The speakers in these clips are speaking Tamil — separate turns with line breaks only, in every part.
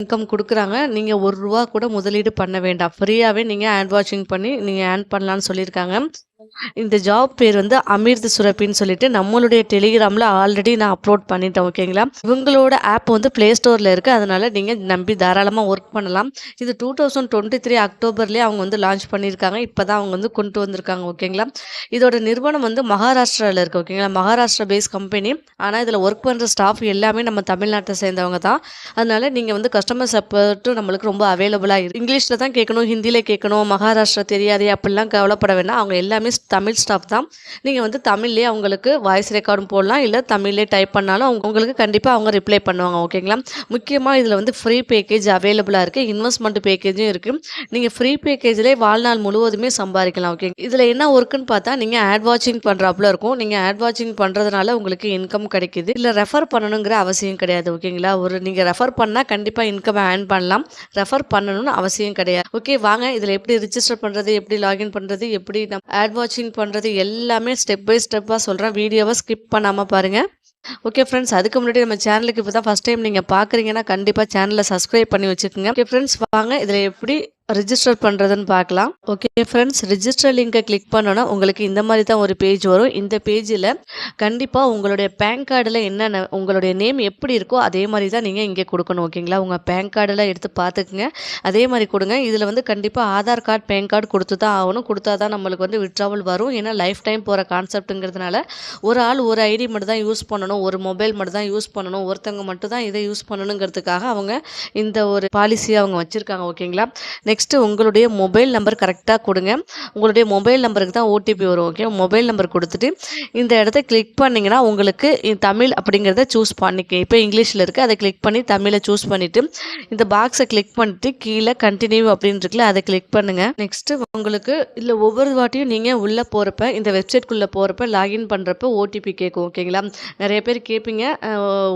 இன்கம் கொடுக்குறாங்க நீங்கள் ஒரு ரூபா கூட முதலீடு பண்ண வேண்டாம். ஃப்ரீயாகவே நீங்கள் ஹேண்ட் வாஷிங் பண்ணி நீங்கள் ஹேண்ட் பண்ணலான்னு சொல்லியிருக்காங்க. இந்த ஜாப் பேர் வந்து அமிர்த சுரப்பின்னு சொல்லிட்டு நம்மளுடைய டெலிகிராம்ல ஆல்ரெடி நான் அப்லோட் பண்ணிட்டேன் ஓகேங்களா. இவங்களோட ஆப் வந்து ப்ளே ஸ்டோரில் இருக்கு. அதனால நீங்க நம்பி தாராளமா ஒர்க் பண்ணலாம். இது 2023 அக்டோபர்லயே அவங்க வந்து லான்ச் பண்ணியிருக்காங்க. இப்போ தான் அவங்க வந்து கொண்டு வந்திருக்காங்க ஓகேங்களா. இதோட நிறுவனம் வந்து மகாராஷ்டிராவில் இருக்கு ஓகேங்களா. Maharashtra base company. ஆனால் இதுல ஒர்க் பண்ற ஸ்டாஃப் எல்லாமே நம்ம தமிழ்நாட்டை சேர்ந்தவங்க தான். அதனால நீங்க வந்து கஸ்டமர் சப்போர்ட்டும் நம்மளுக்கு ரொம்ப அவைலபிளாக இருக்குது இங்கிலீஷ்ல தான் கேட்கணும், ஹிந்தியில் கேட்கணும், மகாராஷ்டிரா தெரியாதே அப்படிலாம் கவலைப்பட வேண்டாம். அவங்க எல்லாமே தமிழ் ஸ்டாஃப் தான். நீங்கள் வந்து தமிழ்லேயே அவங்களுக்கு வாய்ஸ் ரெக்கார்டும் போடலாம். இல்லை தமிழ்லேயே டைப் பண்ணாலும் அவங்க உங்களுக்கு கண்டிப்பாக அவங்க ரிப்ளை பண்ணுவாங்க ஓகேங்களா. முக்கியமா இதில் வந்து ஃப்ரீ பேக்கேஜ் அவைலபிளா இருக்கு. இன்வெஸ்ட்மெண்ட் பேக்கேஜும் இருக்கு. நீங்க ஃப்ரீ பேக்கேஜ்லேயே வாழ்நாள் முழுவதுமே சம்பாதிக்கலாம் ஓகே. இதில் என்ன ஒர்க்குன்னு பார்த்தா நீங்கள் ஆட் வாட்சிங் பண்ணுறாப்புல இருக்கும். நீங்கள் ஆட் வாட்சிங் பண்றதுனால உங்களுக்கு இன்கம் கிடைக்குது. இல்லை ரெஃபர் பண்ணணுங்கிற அவசியம் கிடையாது ஓகேங்களா. ஒரு நீங்கள் ரெஃபர் பண்ணால் கண்டிப்பாக இன்கம் ஏர்ன் பண்ணலாம். ரெஃபர் பண்ணணும்னு அவசியம் கிடையாது. ஓகே வாங்க இதில் எப்படி ரிஜிஸ்டர் பண்ணுறது எப்படி லாகின் பண்ணுறது எப்படி நம்ம ஆட் வாட்சிங் பண்ணுறது எல்லாமே ஸ்டெப் பை ஸ்டெப்பாக சொல்கிறேன் வீடியோவை ஸ்கிப் பண்ணாமல் பாருங்கள் ஓகே ஃப்ரெண்ட்ஸ் அதுக்கு முன்னாடி நம்ம சேனலுக்கு இப்போ தான் ஃபர்ஸ்ட் டைம் நீங்கள் பார்க்குறீங்கன்னா கண்டிப்பாக சேனலை சப்ஸ்கிரைப் பண்ணி வச்சுக்கோங்க. ஓகே ஃப்ரெண்ட்ஸ் வாங்க. இதில் எப்படி ரிஜிஸ்டர் பண்ணுறதுன்னு பார்க்கலாம். ஓகே ஃப்ரெண்ட்ஸ் ரிஜிஸ்டர் லிங்கை கிளிக் பண்ணோன்னா உங்களுக்கு இந்த மாதிரி தான் ஒரு பேஜ் வரும். இந்த பேஜில் கண்டிப்பாக உங்களுடைய பேன் கார்டில் என்னென்ன உங்களுடைய நேம் எப்படி இருக்கோ அதே மாதிரி தான் நீங்கள் இங்கே கொடுக்கணும் ஓகேங்களா. உங்கள் பேன் கார்டுல எடுத்து பார்த்துக்குங்க. அதே மாதிரி கொடுங்க இதில் வந்து கண்டிப்பாக ஆதார் கார்டு, பேன் கார்டு கொடுத்து தான் ஆகணும். கொடுத்தா தான் நம்மளுக்கு வந்து வித்ட்ராவல் வரும். ஏன்னா லைஃப் டைம் போகிற கான்செப்ட்டுங்கிறதுனால ஒரு ஆள் ஒரு ஐடி மட்டும் தான் யூஸ் பண்ணணும். ஒரு மொபைல் மட்டும் தான் யூஸ் பண்ணணும். ஒருத்தவங்க மட்டும் தான் இதை யூஸ் பண்ணணுங்கிறதுக்காக அவங்க இந்த ஒரு பாலிசியை அவங்க வச்சுருக்காங்க ஓகேங்களா. நெக்ஸ்ட் நெக்ஸ்ட்டு உங்களுடைய மொபைல் நம்பர் கரெக்டாக கொடுங்க உங்களுடைய மொபைல் நம்பருக்கு தான் ஓடிபி வரும் ஓகே. மொபைல் நம்பர் கொடுத்துட்டு இந்த இடத்த கிளிக் பண்ணிங்கன்னா உங்களுக்கு தமிழ் அப்படிங்கிறத சூஸ் பண்ணிக்க. இப்போ இங்கிலீஷில் இருக்குது அதை கிளிக் பண்ணி தமிழை சூஸ் பண்ணிவிட்டு இந்த பாக்ஸை கிளிக் பண்ணிவிட்டு கீழே கண்டினியூ அப்படின்னு இருக்குல்ல அதை கிளிக் பண்ணுங்கள் நெக்ஸ்ட்டு உங்களுக்கு இல்லை ஒவ்வொரு வாட்டியும் நீங்கள் உள்ளே போகிறப்ப இந்த வெப்சைட்குள்ளே போகிறப்ப லாகின் பண்ணுறப்ப ஓடிபி கேட்கும் ஓகேங்களா. நிறைய பேர் கேட்பீங்க.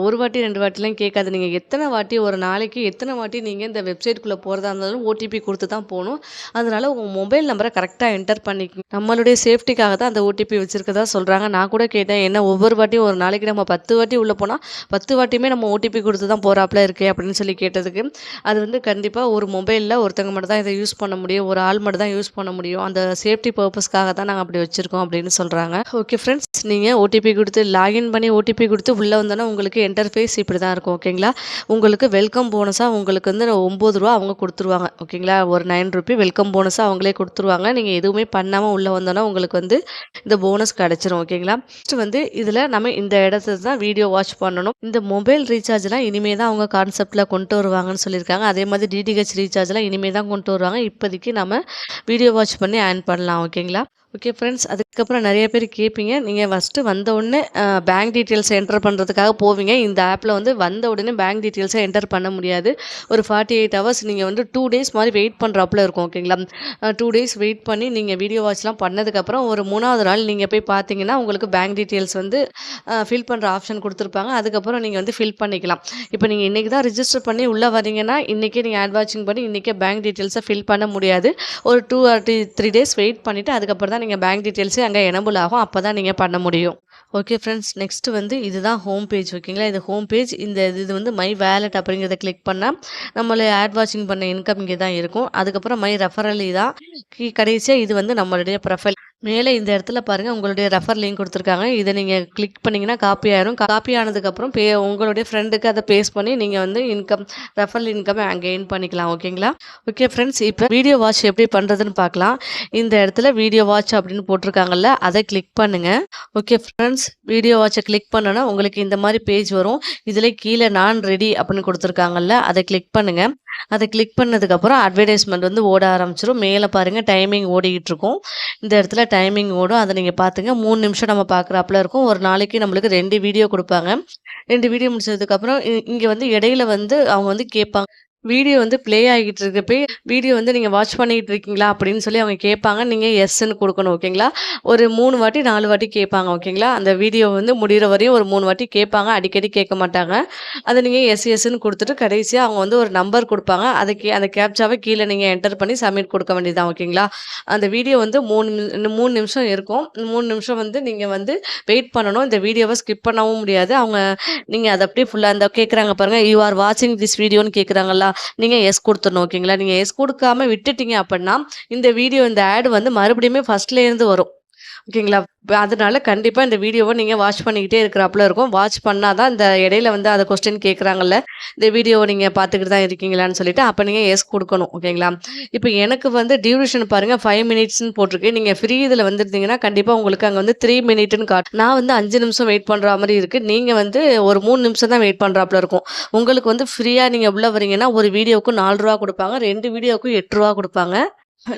ஒரு வாட்டி ரெண்டு வாட்டிலாம் கேட்காது. நீங்கள் எத்தனை வாட்டி ஒரு நாளைக்கு எத்தனை வாட்டி நீங்கள் இந்த வெப்சைட்குள்ளே போகிறதா இருந்தாலும் ஓடிபி கொடுத்து தான் போகணும் அதனால உங்கள் மொபைல் நம்பரை கரெக்டாக என்டர் பண்ணி நம்மளுடைய சேஃப்டிக்காக தான் அந்த ஓடிபி வச்சுருக்கதா சொல்கிறாங்க நான் கூட கேட்டேன். என்ன ஒவ்வொரு வாட்டியும் ஒரு நாளைக்கு நம்ம 10 வாட்டி உள்ளே போனால் பத்து வாட்டியுமே நம்ம ஓடிபி கொடுத்து தான் போகிறாப்புல இருக்கே அப்படின்னு சொல்லி கேட்டதுக்கு, அது வந்து கண்டிப்பாக ஒரு மொபைலில் ஒருத்தவங்க மட்டும் தான் இதை யூஸ் பண்ண முடியும். ஒரு ஆள் மட்டும் தான் யூஸ் பண்ண முடியும். அந்த சேஃப்டி பர்பஸ்க்காக தான் நாங்கள் அப்படி வச்சுருக்கோம் அப்படின்னு சொல்கிறாங்க ஓகே ஃப்ரெண்ட்ஸ் நீங்கள் ஓடிபி கொடுத்து லாகின் பண்ணி ஓடிபி கொடுத்து உள்ளே வந்தோன்னா உங்களுக்கு இன்டர்ஃபேஸ் இப்படி தான் இருக்கும் ஓகேங்களா. உங்களுக்கு வெல்கம் போனஸாக உங்களுக்கு வந்து ஒம்பது ரூபா அவங்க கொடுத்துருவாங்க ஓகேங்களா. ஒரு நைன் ₹9 வெல்கம் போனஸாக அவங்களே கொடுத்துருவாங்க நீங்கள் எதுவுமே பண்ணாமல் உள்ளே வந்தோன்னா உங்களுக்கு வந்து இந்த போனஸ் கிடச்சிரும் ஓகேங்களா. நெக்ஸ்ட் வந்து இதில் நம்ம இந்த இடத்துல தான் வீடியோ வாட்ச் பண்ணணும். இந்த மொபைல் ரீசார்ஜ்லாம் இனிமே தான் அவங்க கான்செப்டில் கொண்டு வருவாங்கன்னு சொல்லியிருக்காங்க. அதே மாதிரி டிடிஹெச் ரீசார்ஜ்லாம் இனிமே தான் கொண்டு வருவாங்க. இப்போதைக்கு நம்ம வீடியோ வாட்ச் பண்ணி ஆன் பண்ணலாம் ஓகேங்களா. ஓகே ஃப்ரெண்ட்ஸ் அதுக்கப்புறம் நிறைய பேர் கேட்பீங்க. நீங்கள் ஃபர்ஸ்ட்டு வந்த உடனே பேங்க் டீட்டெயில்ஸ் என்டர் பண்ணுறதுக்காக போவீங்க. இந்த ஆப்பில் வந்து வந்த உடனே பேங்க் டீட்டெயில்ஸை என்டர் பண்ண முடியாது. ஒரு 48 ஹவர்ஸ் நீங்கள் வந்து டூ டேஸ் மாதிரி வெயிட் பண்ணுறாப்புல இருக்கும் ஓகேங்களா. டூ டேஸ் வெயிட் பண்ணி நீங்கள் வீடியோ வாட்ச்லாம் பண்ணதுக்கப்புறம் ஒரு மூணாவது நாள் நீங்கள் போய் பார்த்தீங்கன்னா உங்களுக்கு பேங்க் டீட்டெயில்ஸ் வந்து ஃபில் பண்ணுற ஆப்ஷன் கொடுத்துருப்பாங்க அதுக்கப்புறம் நீங்கள் வந்து ஃபில் பண்ணிக்கலாம். இப்போ நீங்கள் இன்றைக்கி தான் ரிஜிஸ்டர் பண்ணி உள்ளே வரீங்கன்னா, இன்றைக்கே நீங்கள் ஆட் வாட்சிங் பண்ணி இன்றைக்கே பேங்க் டீட்டெயில்ஸை ஃபில் பண்ண முடியாது. ஒரு two or three days wait பண்ணிவிட்டு அதுக்கப்புறம் தான் நீங்க பேங்க் டீட்டெயில்ஸு அங்க எனபிள் ஆகும். அப்பதான் நீங்க பண்ண முடியும். ஓகே ஃப்ரெண்ட்ஸ் நெக்ஸ்ட் வந்து இதுதான் ஹோம் பேஜ் ஓகேங்களா. இது ஹோம் பேஜ். இந்த இது வந்து மை வேலட் அப்படிங்கிறத கிளிக் பண்ணா நம்மளை ஆட் வாட்சிங் பண்ண இன்கம் இங்கே தான் இருக்கும். அதுக்கப்புறம் மை ரெஃபரலி தான் கடைசியாக இது வந்து நம்மளுடைய ப்ரொஃபைல். மேலே இந்த இடத்துல பாருங்கள் உங்களுடைய ரெஃபர் லிங்க் கொடுத்துருக்காங்க இதை நீங்கள் கிளிக் பண்ணிங்கன்னா காப்பி ஆயிரும். காப்பி ஆனதுக்கப்புறம் பே உங்களுடைய ஃப்ரெண்டுக்கு அதை பேஸ் பண்ணி நீங்கள் வந்து இன்கம் ரெஃபரல் இன்கம் கெயின் பண்ணிக்கலாம் ஓகேங்களா. ஓகே ஃப்ரெண்ட்ஸ் இப்போ வீடியோ வாட்ச் எப்படி பண்ணுறதுன்னு பார்க்கலாம். இந்த இடத்துல வீடியோ வாட்ச் அப்படின்னு போட்டிருக்காங்கல்ல அதை கிளிக் பண்ணுங்கள் ஓகே ஃப்ரெண்ட்ஸ் வீடியோ வாட்சை கிளிக் பண்ணோன்னா உங்களுக்கு இந்த மாதிரி பேஜ் வரும். இதில் கீழே நான் ரெடி அப்படின்னு கொடுத்துருக்காங்கல்ல அதை கிளிக் பண்ணுங்கள் அத கிளிக் பண்ணதுக்கப்புறம் அட்வர்டைஸ்மென்ட் வந்து ஓட ஆரம்பிச்சிடும் மேல பாருங்க டைமிங் ஓடிக்கிட்டு இருக்கும். இந்த இடத்துல டைமிங் ஓடும். அத நீங்க பார்த்துங்க. மூணு நிமிஷம் நம்ம பார்க்குறாப்புல இருக்கும். ஒரு நாளைக்கு நம்மளுக்கு ரெண்டு வீடியோ கொடுப்பாங்க ரெண்டு வீடியோ முடிச்சதுக்கப்புறம் இங்கே இங்க வந்து இடையில வந்து அவங்க வந்து கேட்பாங்க. வீடியோ வந்து ப்ளே ஆகிட்டு போய் வீடியோ வந்து நீங்கள் வாட்ச் பண்ணிகிட்டு இருக்கீங்களா? அப்படின்னு சொல்லி அவங்க கேட்பாங்க. நீங்கள் எஸ்ன்னு கொடுக்கணும் ஓகேங்களா. ஒரு மூணு வாட்டி நாலு வாட்டி கேட்பாங்க ஓகேங்களா. அந்த வீடியோ வந்து முடிகிற வரையும் ஒரு மூணு வாட்டி கேட்பாங்க. அடிக்கடி கேட்க மாட்டாங்க. அதை நீங்கள் எஸ் எஸ்ன்னு கொடுத்துட்டு கடைசியாக அவங்க வந்து ஒரு நம்பர் கொடுப்பாங்க அதை கே அந்த கேப்சாவை கீழே நீங்கள் என்டர் பண்ணி சப்மிட் கொடுக்க வேண்டியதுதான் ஓகேங்களா. அந்த வீடியோ வந்து மூணு மூணு நிமிஷம் இருக்கும். மூணு நிமிஷம் வந்து நீங்கள் வந்து வெயிட் பண்ணணும். இந்த வீடியோவை ஸ்கிப் பண்ணவும் முடியாது. அவங்க நீங்கள் அதை அப்படியே ஃபுல்லாக இந்த கேட்குறாங்க பாருங்க. யூ ஆர் வாட்சிங் திஸ் வீடியோன்னு கேட்குறாங்களா நீங்க எஸ் கொடுத்துடணும் ஓகேங்களா? நீங்க எஸ் குடுக்காம விட்டுட்டீங்க அப்படின்னா, இந்த வீடியோ இந்த ஆட் வந்து மறுபடியுமே ஃபஸ்ட்லேருந்து வரும். ஓகேங்களா? அதனால கண்டிப்பாக இந்த வீடியோவை நீங்கள் வாட்ச் பண்ணிக்கிட்டே இருக்கிறாப்புல இருக்கும். வாட்ச் பண்ணால் தான் இந்த இடையில வந்து அதை கொஸ்டின் கேட்குறாங்கல்ல, இந்த வீடியோவை நீங்கள் பார்த்துக்கிட்டு தான் இருக்கீங்களான்னு சொல்லிட்டு, அப்போ நீங்கள் எஸ் கொடுக்கணும் ஓகேங்களா? இப்போ எனக்கு வந்து டியூரேஷன் பாருங்கள் ஃபைவ் மினிட்ஸ்னு போட்டிருக்கு. நீங்கள் ஃப்ரீ இதில் வந்துருந்தீங்கன்னா கண்டிப்பாக உங்களுக்கு அங்கே வந்து த்ரீ மினிட்னு காட்டும். நான் வந்து அஞ்சு நிமிஷம் வெயிட் பண்ணுற மாதிரி இருக்குது நீங்கள் வந்து ஒரு மூணு நிமிஷம் தான் வெயிட் பண்ணுறாப்புல இருக்கும். உங்களுக்கு வந்து ஃப்ரீயாக நீங்கள் உள்ளே வரீங்கன்னா, ஒரு வீடியோவுக்கு நாலு ரூபா கொடுப்பாங்க ரெண்டு வீடியோவுக்கும் எட்டு ரூபா கொடுப்பாங்க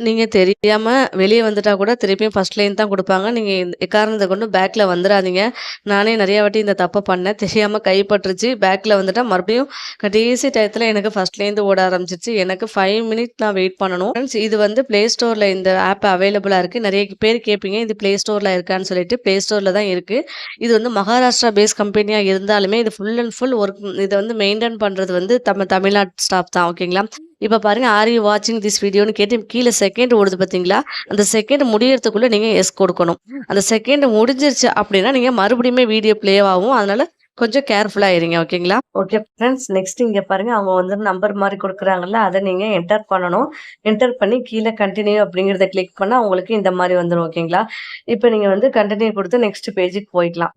நீங்கள் தெரியாமல் வெளியே வந்துட்டா கூட திருப்பியும் ஃபர்ஸ்ட்லேருந்து தான் கொடுப்பாங்க நீங்கள் இந்த எக்காரணத்தை கொண்டு பேக்கில் வந்துடாதீங்க நானே நிறையா வாட்டி இந்த தப்பை பண்ணேன். தெரியாமல் கைப்பற்றுச்சு பேக்கில் வந்துட்டால் மறுபடியும் கடைசி டயத்தில் எனக்கு ஃபஸ்ட்லேருந்து ஓட ஆரம்பிச்சிச்சு எனக்கு ஃபைவ் மினிட் நான் வெயிட் பண்ணணும். ஃப்ரெண்ட்ஸ் இது வந்து ப்ளே ஸ்டோரில் இந்த ஆப் அவைலபிளாக இருக்குது நிறைய பேர் கேட்பீங்க, இது ப்ளே ஸ்டோரில் இருக்கான்னு சொல்லிட்டு. ப்ளே ஸ்டோரில் தான் இருக்குது இது வந்து மகாராஷ்டிரா பேஸ் கம்பெனியாக இருந்தாலுமே, இது ஃபுல் அண்ட் ஃபுல் ஒர்க் இதை வந்து மெயின்டைன் பண்ணுறது வந்து நம்ம தமிழ்நாட் ஸ்டாஃப் தான். ஓகேங்களா? இப்ப பாருங்க, ஆர் யூ வாட்சிங் திஸ் வீடியோன்னு கேட்டு கீழ செகண்ட் ஓடுது பார்த்தீங்களா? அந்த செகண்ட் முடியறதுக்குள்ள நீங்க எஸ் குடுக்கணும். அந்த செகண்ட் முடிஞ்சிருச்சு அப்படின்னா, நீங்க மறுபடியுமே வீடியோ ப்ளே ஆகும். அதனால கொஞ்சம் கேர்ஃபுல்லா இருங்க. ஓகேங்களா? ஓகே ஃப்ரெண்ட்ஸ் நெக்ஸ்ட் இங்க பாருங்க, அவங்க வந்து நம்பர் மாரி குடுக்குறாங்கல்ல, அத நீங்க என்டர் பண்ணணும். என்டர் பண்ணி கீழ கன்டின்யூ அப்படிங்கிறத கிளிக் பண்ணா, உங்களுக்கு இந்த மாரி வந்துரும். ஓகேங்களா? இப்ப நீங்க வந்து கன்டின்யூ குடுத்து நெக்ஸ்ட் பேஜுக்கு போய்க்கலாம்.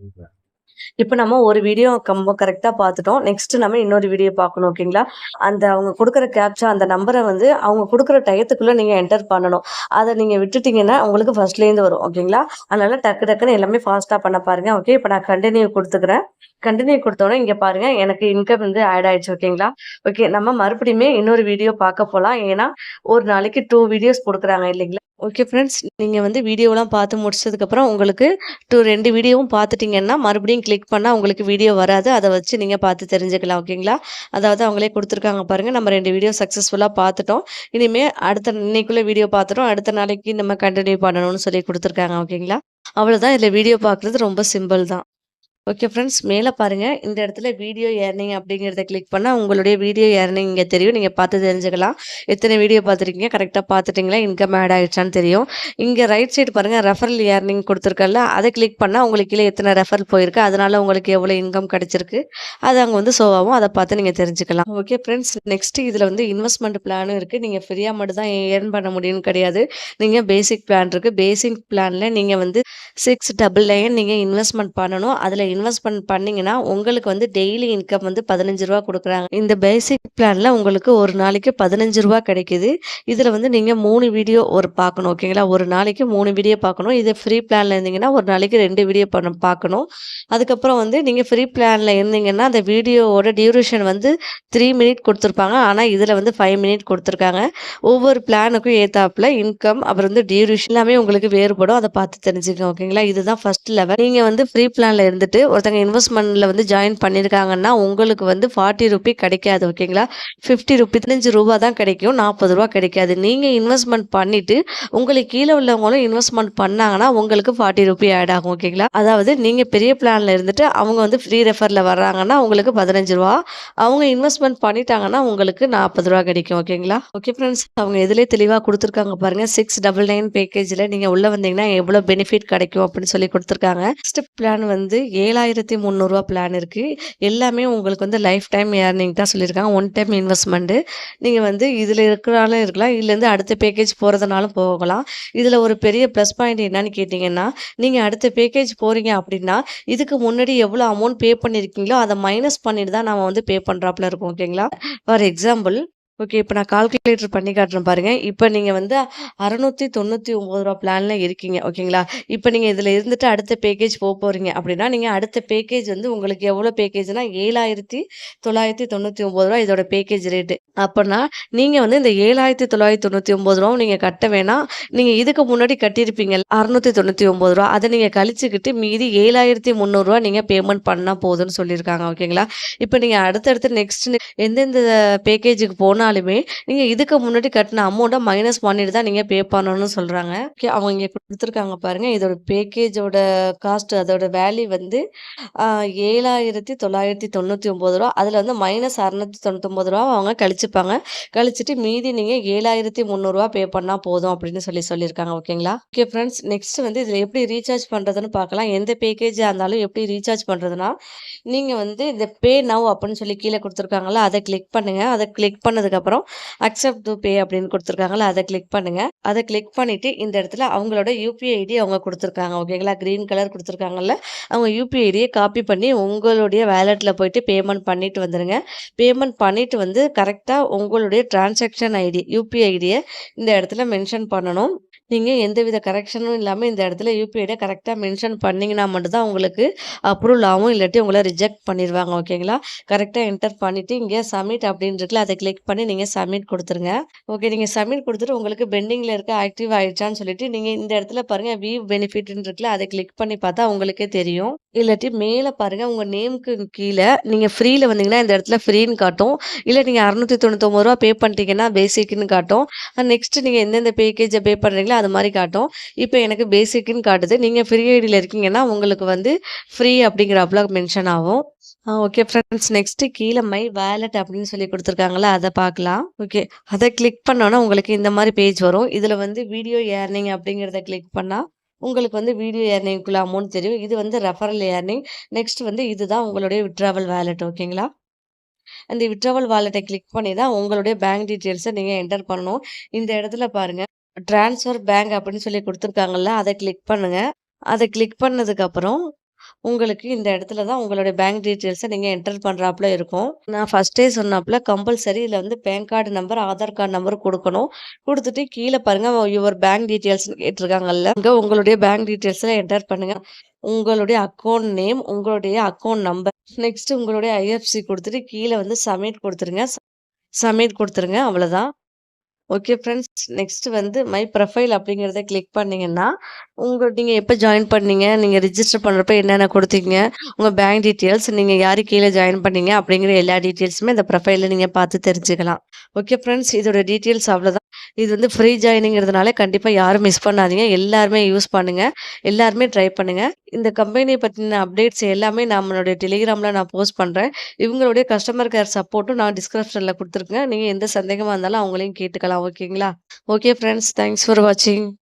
இப்ப நம்ம ஒரு வீடியோ கம்ப கரெக்டாக பார்த்துட்டோம். நெக்ஸ்ட் நம்ம இன்னொரு வீடியோ பார்க்கணும். ஓகேங்களா? அந்த அவங்க குடுக்குற கேப்சா அந்த நம்பரை வந்து அவங்க குடுக்குற டயத்துக்குள்ள நீங்க என்டர் பண்ணணும். அத நீங்க விட்டுட்டீங்கன்னா, உங்களுக்கு ஃபர்ஸ்ட்லேருந்து வரும். ஓகேங்களா? அதனால டக்கு டக்குன்னு எல்லாமே ஃபாஸ்ட்டாக பண்ண பாருங்க. ஓகே. இப்ப நான் கண்டினியூ கொடுத்துக்கிறேன் கண்டினியூ குடுத்தோனே இங்க பாருங்க, எனக்கு இன்கம் வந்து ஆட் ஆயிடுச்சு. ஓகேங்களா? ஓகே. நம்ம மறுபடியுமே இன்னொரு வீடியோ பார்க்க போலாம். ஏன்னா, ஒரு நாளைக்கு டூ வீடியோஸ் குடுக்குறாங்க இல்லைங்களா? Okay friends. நீங்கள் வந்து வீடியோலாம் பார்த்து முடிச்சதுக்கப்புறம் உங்களுக்கு டூ ரெண்டு வீடியோவும் பார்த்துட்டிங்கன்னா மறுபடியும் கிளிக் பண்ணால் உங்களுக்கு வீடியோ வராது. அதை வச்சு நீங்கள் பார்த்து தெரிஞ்சுக்கலாம். ஓகேங்களா? அதாவது அவங்களே கொடுத்துருக்காங்க பாருங்கள் நம்ம ரெண்டு வீடியோ சக்ஸஸ்ஃபுல்லாக பார்த்துட்டோம். இனிமேல் அடுத்த இன்னைக்குள்ளே வீடியோ பார்த்துட்டோம். அடுத்த நாளைக்கு நம்ம கண்டினியூ பண்ணணும்னு சொல்லி கொடுத்துருக்காங்க ஓகேங்களா? அவ்வளோதான். இதில் வீடியோ பார்க்குறது ரொம்ப சிம்பிள் தான். Okay friends. மேலே பாருங்கள் இந்த இடத்துல வீடியோ ஏர்னிங் அப்படிங்கிறத கிளிக் பண்ணால் உங்களுடைய வீடியோ ஏர்னிங் இங்கே தெரியும். நீங்கள் பார்த்து தெரிஞ்சுக்கலாம். எத்தனை வீடியோ பார்த்துருக்கீங்க, கரெக்டாக பார்த்துட்டிங்களா இன்கம் ஆட் ஆகிடுச்சான்னு தெரியும். இங்கே ரைட் சைடு பாருங்கள் ரெஃபரல் ஏர்னிங் கொடுத்துருக்கல அதை கிளிக் பண்ணால் உங்களுக்கு கீழே எத்தனை ரெஃபர் போயிருக்கு, அதனால் உங்களுக்கு எவ்வளோ இன்கம் கிடச்சிருக்கு அது அங்கே வந்து ஷோ ஆகும். பார்த்து நீங்கள் தெரிஞ்சுக்கலாம். Okay friends. நெக்ஸ்ட்டு இதில் வந்து இன்வெஸ்ட்மெண்ட் பிளானும் இருக்குது நீங்கள் ஃப்ரீயாக மட்டும் தான் ஏர்ன் பண்ண முடியும்னு கிடையாது. நீங்கள் பேசிக் பிளான் இருக்குது பேசிக் பிளானில் நீங்கள் வந்து சிக்ஸ் டபுள் நைன் நீங்கள் இன்வெஸ்ட்மெண்ட் பண்ணணும். அதில் இன்வெஸ்ட்மெண்ட் பண்ணீங்கன்னா, உங்களுக்கு வந்து டெய்லி இன்கம் வந்து பதினஞ்சு ரூபா கொடுக்குறாங்க இந்த பேசிக் பிளான்ல உங்களுக்கு ஒரு நாளைக்கு பதினஞ்சு ரூபா கிடைக்குது. இதுல வந்து நீங்க மூணு வீடியோ ஒரு பார்க்கணும். ஓகேங்களா? ஒரு நாளைக்கு மூணு வீடியோ பார்க்கணும். இது ஃப்ரீ பிளான்ல இருந்தீங்கன்னா, ஒரு நாளைக்கு ரெண்டு வீடியோ பண்ண பார்க்கணும். அதுக்கப்புறம் வந்து நீங்க ஃப்ரீ பிளான்ல இருந்தீங்கன்னா, அந்த வீடியோவோட டியூரேஷன் வந்து த்ரீ மினிட் கொடுத்துருப்பாங்க ஆனா, இதுல வந்து ஃபைவ் மினிட் கொடுத்துருக்காங்க ஒவ்வொரு பிளானுக்கும் ஏத்தாப்புல இன்கம், அப்புறம் வந்து டியூரேஷன் எல்லாமே உங்களுக்கு வேறுபடும். அதை பார்த்து தெரிஞ்சுக்கோங்க ஓகேங்களா? இதுதான் ஃபர்ஸ்ட் லெவல். நீங்க வந்து ஃப்ரீ பிளான்ல இருந்துட்டு ஒருத்தங்க இன்வெஸ்ட்மெண்ட்டில் வந்து ஜாயின் பண்ணியிருக்காங்கன்னா, உங்களுக்கு வந்து ஃபார்ட்டி ருபி கிடைக்காது. ஓகேங்களா? ஃபிஃப்டி 50 ரூ. 15 தான் கிடைக்கும். நாற்பது ரூபா கிடைக்காது. நீங்கள் இன்வெஸ்ட்மெண்ட் பண்ணிவிட்டு உங்களுக்கு கீழே உள்ளவங்களும் இன்வெஸ்ட்மெண்ட் பண்ணாங்கன்னா, உங்களுக்கு ஃபார்ட்டி ருபி ஆட் ஆகும். ஓகேங்களா? அதாவது நீங்கள் பெரிய பிளானில் இருந்துட்டு, அவங்க வந்து ஃப்ரீ ரெஃபரில் வர்றாங்கன்னா, உங்களுக்கு பதினஞ்சு ரூபா அவங்க இன்வெஸ்ட்மெண்ட் பண்ணிட்டாங்கன்னா, உங்களுக்கு நாற்பது ரூபா கிடைக்கும். ஓகேங்களா? Okay friends. அவங்க எதிலயே தெளிவா குடுத்துருக்காங்க பாருங்க. 699 பேக்கேஜ்ல நீங்க உள்ள வந்தீங்கன்னா, எவ்வளோ பெனிஃபிட் கிடைக்கும் அப்படின்னு சொல்லி கொடுத்துருக்காங்க ஸ்டெப் பிளான் வந்து ஏ ஏழாயிரத்தி முந்நூறுரூவா பிளான் இருக்கு. எல்லாமே உங்களுக்கு வந்து லைஃப் டைம் ஏர்னிங் தான் சொல்லியிருக்காங்க. ஒன் டைம் இன்வெஸ்ட்மெண்ட்டு நீங்கள் வந்து இதில் இருக்கிறனாலும் இருக்கலாம். இதுலேருந்து அடுத்த பேக்கேஜ் போகிறதுனாலும் போகலாம். இதில் ஒரு பெரிய ப்ளஸ் பாயிண்ட் என்னன்னு கேட்டிங்கன்னா நீங்கள் அடுத்த பேக்கேஜ் போகிறீங்க அப்படின்னா, இதுக்கு முன்னாடி எவ்வளோ அமௌண்ட் பே பண்ணியிருக்கீங்களோ, அதை மைனஸ் பண்ணிட்டு தான் நம்ம வந்து பே பண்ணுறாப்புல இருக்கும். ஓகேங்களா? For example okay. இப்போ நான் கால்குலேட்டர் பண்ணி காட்டுறேன் பாருங்கள் இப்போ நீங்கள் வந்து ரூ. 699 பிளான்ல இருக்கீங்க. ஓகேங்களா? இப்போ நீங்கள் இதில் இருந்துட்டு அடுத்த பேக்கேஜ் போக போகிறீங்க அப்படின்னா, நீங்கள் அடுத்த பேக்கேஜ் வந்து உங்களுக்கு எவ்வளோ பேக்கேஜ்னா ரூ. 7999 இதோட பேக்கேஜ் ரேட்டு. அப்போனா நீங்கள் வந்து இந்த ஏழாயிரத்தி தொள்ளாயிரத்தி தொண்ணூற்றி ஒம்பது ரூபா நீங்கள் கட்ட வேணாம். நீங்கள் இதுக்கு முன்னாடி கட்டியிருப்பீங்க ரூ. 699 அத நீங்க கழிச்சுக்கிட்டு மீதி ஏழாயிரத்தி முந்நூறுரூவா நீங்கள் பேமெண்ட் பண்ணால் போதும்னு சொல்லியிருக்காங்க. ஓகேங்களா? இப்போ நீங்கள் அடுத்தடுத்து நெக்ஸ்ட் எந்தெந்த பேக்கேஜுக்கு போனால் கட்டினாலுமே நீங்க இதுக்கு முன்னாடி கட்டின அமௌண்ட்டை மைனஸ் பண்ணிட்டு தான் நீங்க பே பண்ணணும்னு சொல்றாங்க. அவங்க இங்க கொடுத்துருக்காங்க பாருங்க. இதோட பேக்கேஜோட காஸ்ட் அதோட வேல்யூ வந்து ஏழாயிரத்தி தொள்ளாயிரத்தி தொண்ணூற்றி ஒம்பது ரூபா அதுல வந்து மைனஸ் அறநூத்தி தொண்ணூத்தொம்பது ரூபா அவங்க கழிச்சுப்பாங்க. கழிச்சிட்டு மீதி நீங்க ஏழாயிரத்தி முந்நூறுரூவா பே பண்ணா போதும் அப்படின்னு சொல்லி சொல்லியிருக்காங்க. ஓகேங்களா? ஓகே ஃப்ரெண்ட்ஸ் நெக்ஸ்ட் வந்து இதுல எப்படி ரீசார்ஜ் பண்றதுன்னு பார்க்கலாம். எந்த பேக்கேஜா இருந்தாலும் எப்படி ரீசார்ஜ் பண்றதுன்னா, நீங்க வந்து இந்த பே நவ் அப்படின்னு சொல்லி கீழே கொடுத்துருக்காங்களா அதை கிளிக் பண்ணுங்க. அதை கிளிக் அப்புறம் அக்செப்ட் டூ பே அப்படின்னு கொடுத்துருக்காங்கல்ல அதை கிளிக் பண்ணுங்க. அதை கிளிக் பண்ணிட்டு இந்த இடத்துல அவங்களோட யுபிஐ ஐடி அவங்க கொடுத்துருக்காங்க ஓகேங்களா? கிரீன் கலர் கொடுத்துருக்காங்கல்ல அவங்க யூபிஐ ஐடியை காப்பி பண்ணி உங்களுடைய வேலெட்டில் போயிட்டு பேமெண்ட் பண்ணிட்டு வந்துருங்க. பேமெண்ட் பண்ணிட்டு வந்து கரெக்டாக உங்களுடைய டிரான்சாக்ஷன் ஐடி யூபிஐ ஐடியை இந்த இடத்துல மென்ஷன் பண்ணணும். நீங்கள் எந்தவித கரெக்ஷனும் இல்லாமல் இந்த இடத்துல யூபிஐடை கரெக்டாக மென்ஷன் பண்ணிங்கன்னா மட்டும்தான் உங்களுக்கு அப்ரூவல் ஆகும். இல்லாட்டி உங்களை ரிஜெக்ட் பண்ணிடுவாங்க ஓகேங்களா? கரெக்டாக என்டர் பண்ணிவிட்டு இங்கே சப்மிட் அப்படின்னு அதை கிளிக் பண்ணி நீங்கள் சப்மிட் கொடுத்துருங்க ஓகே நீங்கள் சப்மிட் கொடுத்துட்டு உங்களுக்கு பெண்டிங்கில் இருக்க ஆக்டிவ் ஆகிடுச்சான்னு சொல்லிட்டு நீங்கள் இந்த இடத்துல பாருங்கள் வியூ பெனிஃபிட்ன்னு இருக்குல்ல, அத கிளிக் பண்ணி பார்த்தா உங்களுக்கே தெரியும். இல்லாட்டி மேலே பாருங்கள் உங்கள் நேம்க்கு கீழே நீங்கள் ஃப்ரீயில் வந்தீங்கன்னா இந்த இடத்துல ஃப்ரீன்னு காட்டும். இல்லை நீங்கள் அறநூற்றி தொண்ணூத்தொம்பது ரூபா பே பண்ணிட்டீங்கன்னா பேசிக்குன்னு காட்டும். நெக்ஸ்ட் நீங்கள் எந்தெந்த பேக்கேஜை பே பண்ணுறீங்களோ அது மாதிரி காட்டும். இப்போ எனக்கு பேசிக்குன்னு காட்டுது. நீங்கள் ஃப்ரீ ஐடியில் இருக்கீங்கன்னா உங்களுக்கு வந்து ஃப்ரீ அப்படிங்கிறாப்ல மென்ஷன் ஆகும். ஓகே ஃப்ரெண்ட்ஸ் நெக்ஸ்ட் கீழே மை வேலட் அப்படின்னு சொல்லி கொடுத்துருக்காங்களா அதை பார்க்கலாம். ஓகே அதை கிளிக் பண்ணோன்னா உங்களுக்கு இந்த மாதிரி பேஜ் வரும். இதில் வந்து வீடியோ ஏர்னிங் அப்படிங்கிறத கிளிக் பண்ணால் உங்களுக்கு வந்து வீடியோ ஏர்னிங்குள்ள அமௌண்ட் தெரியும். இது வந்து ரெஃபரல் ஏர்னிங். நெக்ஸ்ட் வந்து இதுதான் உங்களுடைய வித்ட்ராவல் வேலெட் ஓகேங்களா? அந்த விட்ராவல் வாலெட்டை கிளிக் பண்ணி தான் உங்களுடைய பேங்க் டீட்டெயில்ஸை நீங்கள் என்டர் பண்ணணும். இந்த இடத்துல பாருங்கள் ட்ரான்ஸ்ஃபர் பேங்க் அப்படின்னு சொல்லி கொடுத்துருக்காங்கல்ல அதை கிளிக் பண்ணுங்கள் அதை கிளிக் பண்ணதுக்கப்புறம் உங்களுக்கு இந்த இடத்துல தான் உங்களுடைய பேங்க் டீட்டெயில்ஸை நீங்கள் என்டர் பண்ணுறாப்புல இருக்கும். நான் ஃபர்ஸ்ட்டே சொன்னாப்புல கம்பல்சரி இதில் வந்து PAN card number, Aadhaar card number கொடுக்கணும் கொடுத்துட்டு கீழே பாருங்கள் யுவர் பேங்க் டீட்டெயில்ஸ்னு கேட்டிருக்காங்கல்ல, இங்கே உங்களுடைய பேங்க் டீட்டெயில்ஸில் என்டர் பண்ணுங்கள் உங்களுடைய அக்கௌண்ட் நேம், உங்களுடைய அக்கௌண்ட் நம்பர், நெக்ஸ்ட் உங்களுடைய ஐஎஃப்சி கொடுத்துட்டு கீழே வந்து சப்மிட் கொடுத்துருங்க சப்மிட் கொடுத்துருங்க அவ்வளோதான். ஓகே ஃப்ரெண்ட்ஸ் நெக்ஸ்ட் வந்து மை ப்ரொஃபைல் அப்படிங்கிறத கிளிக் பண்ணீங்கன்னா, உங்கள் நீங்கள் எப்போ ஜாயின் பண்ணீங்க, நீங்கள் ரிஜிஸ்டர் பண்ணுறப்ப என்னென்ன கொடுத்தீங்க உங்கள் பேங்க் டீட்டெயில்ஸ், நீங்கள் யாரு கீழே ஜாயின் பண்ணீங்க அப்படிங்கிற எல்லா டீட்டெயில்ஸுமே இந்த ப்ரொஃபைலில் நீங்கள் பார்த்து தெரிஞ்சுக்கலாம். ஓகே ஃப்ரெண்ட்ஸ் இதோட டீட்டெயில்ஸ் அவ்வளோதான். இது வந்து ஃப்ரீ ஜாயினிங்கிறதுனால கண்டிப்பாக யாரும் மிஸ் பண்ணாதீங்க. எல்லாருமே யூஸ் பண்ணுங்கள் எல்லாருமே ட்ரை பண்ணுங்கள் இந்த கம்பெனியை பற்றின அப்டேட்ஸ் எல்லாமே நம்மளுடைய டெலிகிராம்ல நான் போஸ்ட் பண்ணுறேன் இவங்களுடைய கஸ்டமர் கேர் சப்போர்ட்டும் நான் டிஸ்கிரிப்ஷனில் கொடுத்துருக்கேன் நீங்கள் எந்த சந்தேகமாக இருந்தாலும் அவங்களையும் கேட்டுக்கலாம். ஓகேங்களா? ஓகே ஃப்ரெண்ட்ஸ் தேங்க்ஸ் ஃபார் வாட்சிங்.